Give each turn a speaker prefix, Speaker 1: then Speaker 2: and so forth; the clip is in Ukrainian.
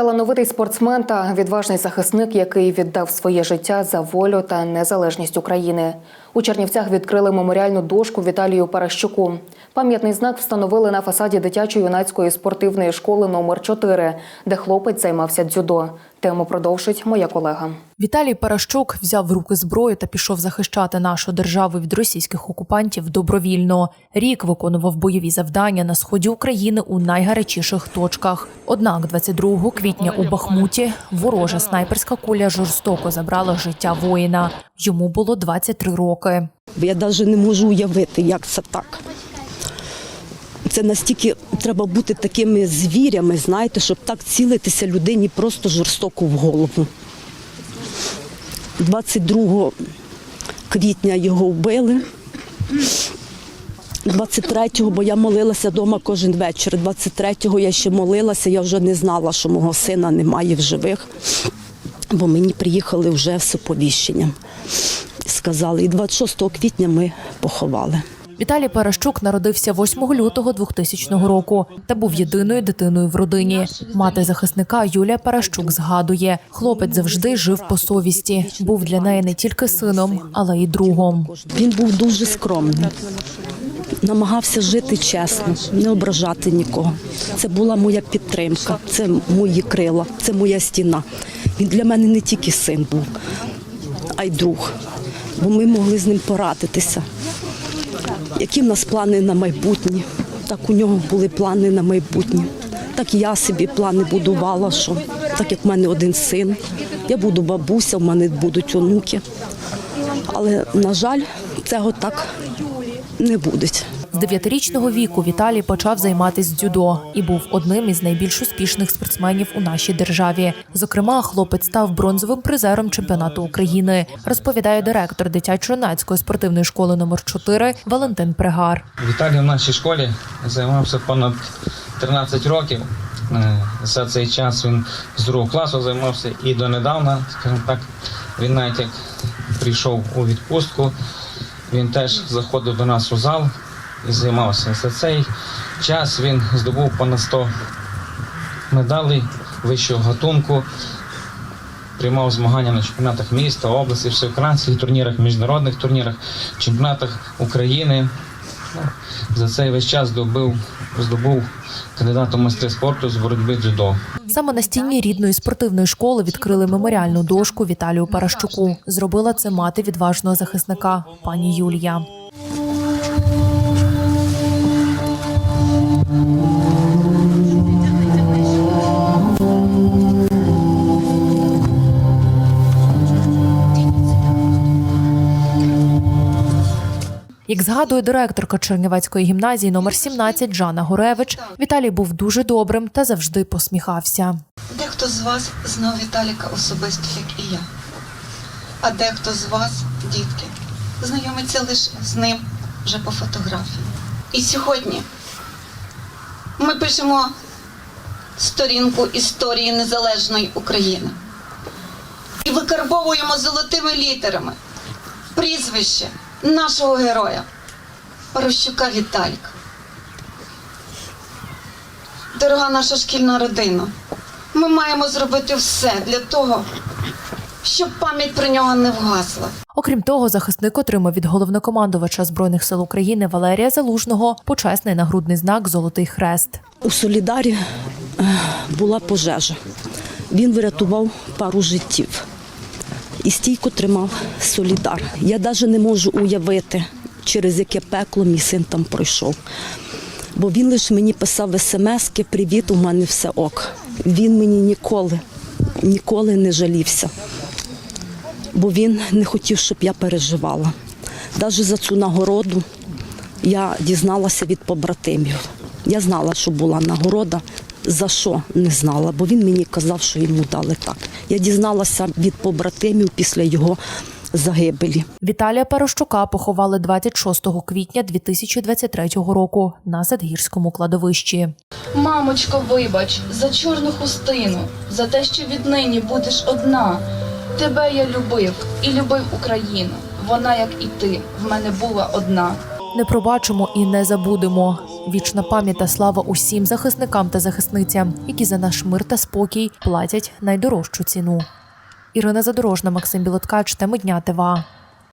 Speaker 1: Талановитий спортсмен та відважний захисник, який віддав своє життя за волю та незалежність України. У Чернівцях відкрили меморіальну дошку Віталію Паращуку. Пам'ятний знак встановили на фасаді дитячо-юнацької спортивної школи номер 4 де хлопець займався дзюдо. Тему продовжить моя колега.
Speaker 2: Віталій Паращук взяв в руки зброю та пішов захищати нашу державу від російських окупантів добровільно. Рік виконував бойові завдання на сході України у найгарячіших точках. Однак, 22 квітня у Бахмуті ворожа снайперська куля жорстоко забрала життя воїна. Йому було 23 роки.
Speaker 3: Я навіть не можу уявити, як це так. Це настільки треба бути такими звірями, знаєте, щоб так цілитися людині просто жорстоко в голову. 22 квітня його вбили. 23-го, бо я молилася вдома кожен вечір. 23-го я ще молилася, я вже не знала, що мого сина немає в живих, бо мені приїхали вже з оповіщенням. Сказали, і 26 квітня ми поховали.
Speaker 2: Віталій Паращук народився 8 лютого 2000 року та був єдиною дитиною в родині. Мати захисника Юлія Паращук згадує, хлопець завжди жив по совісті. Був для неї не тільки сином, але й другом.
Speaker 3: Він був дуже скромний, намагався жити чесно, не ображати нікого. Це була моя підтримка, це мої крила, це моя стіна. Він для мене не тільки син був, а й друг. Бо ми могли з ним порадитися. Які в нас плани на майбутнє? Так у нього були плани на майбутнє. Так я собі плани будувала, що так як в мене один син, я буду бабуся, в мене будуть онуки. Але, на жаль, цього так не буде.
Speaker 2: Дев'ятирічного віку Віталій почав займатися дзюдо і був одним із найбільш успішних спортсменів у нашій державі. Зокрема, хлопець став бронзовим призером чемпіонату України, розповідає директор дитячо-юнацької спортивної школи номер 4 Валентин Пригар.
Speaker 4: Віталій в нашій школі займався понад 13 років. Е, За цей час він з другого класу займався і донедавна, скажімо так, він навіть як прийшов у відпустку, він теж заходив до нас у зал і займався. За цей час він здобув понад 100 медалей вищого гатунку, приймав змагання на чемпіонатах міста, області, всеукраїнських турнірах, міжнародних турнірах, чемпіонатах України. За цей весь час здобув, здобув кандидат у майстри спорту з боротьби дзюдо.
Speaker 2: Саме на стіні рідної спортивної школи відкрили меморіальну дошку Віталію Паращуку. Зробила це мати відважного захисника, пані Юлія. Як згадує директорка Чернівецької гімназії номер 17 Жанна Горевич, Віталій був дуже добрим та завжди посміхався.
Speaker 5: Дехто з вас знав Віталіка особисто, як і я. А дехто з вас, дітки, знайомиться лише з ним вже по фотографії. І сьогодні ми пишемо сторінку історії незалежної України і викарбовуємо золотими літерами прізвище нашого героя Парощука Віталіка. Дорога наша шкільна родина, ми маємо зробити все для того, щоб пам'ять про нього не вгасла.
Speaker 2: Окрім того, захисник отримав від головнокомандувача збройних сил України Валерія Залужного почесний нагрудний знак Золотий хрест.
Speaker 3: У Солідарі е, була пожежа. Він врятував пару життів і стійко тримав Солідар. Я навіть не можу уявити, через яке пекло мій син там пройшов. Бо він лише мені писав смски Привіт, у мене все ок. Він мені ніколи, ніколи не жалівся, бо він не хотів, щоб я переживала. Навіть за цю нагороду я дізналася від побратимів. Я знала, що була нагорода. За що не знала, бо він мені казав, що йому дали так. Я дізналася від побратимів після його загибелі.
Speaker 2: Віталія Парощука поховали 26 квітня 2023 року на Садгірському кладовищі.
Speaker 6: Мамочко, вибач за чорну хустину, за те, що віднині будеш одна. Тебе я любив і любив Україну. Вона, як і ти, в мене була одна.
Speaker 2: Не пробачимо і не забудемо. Вічна пам'ять та слава усім захисникам та захисницям, які за наш мир та спокій платять найдорожчу ціну. Ірина Задорожна, Максим Білоткач, теми дня ТВА.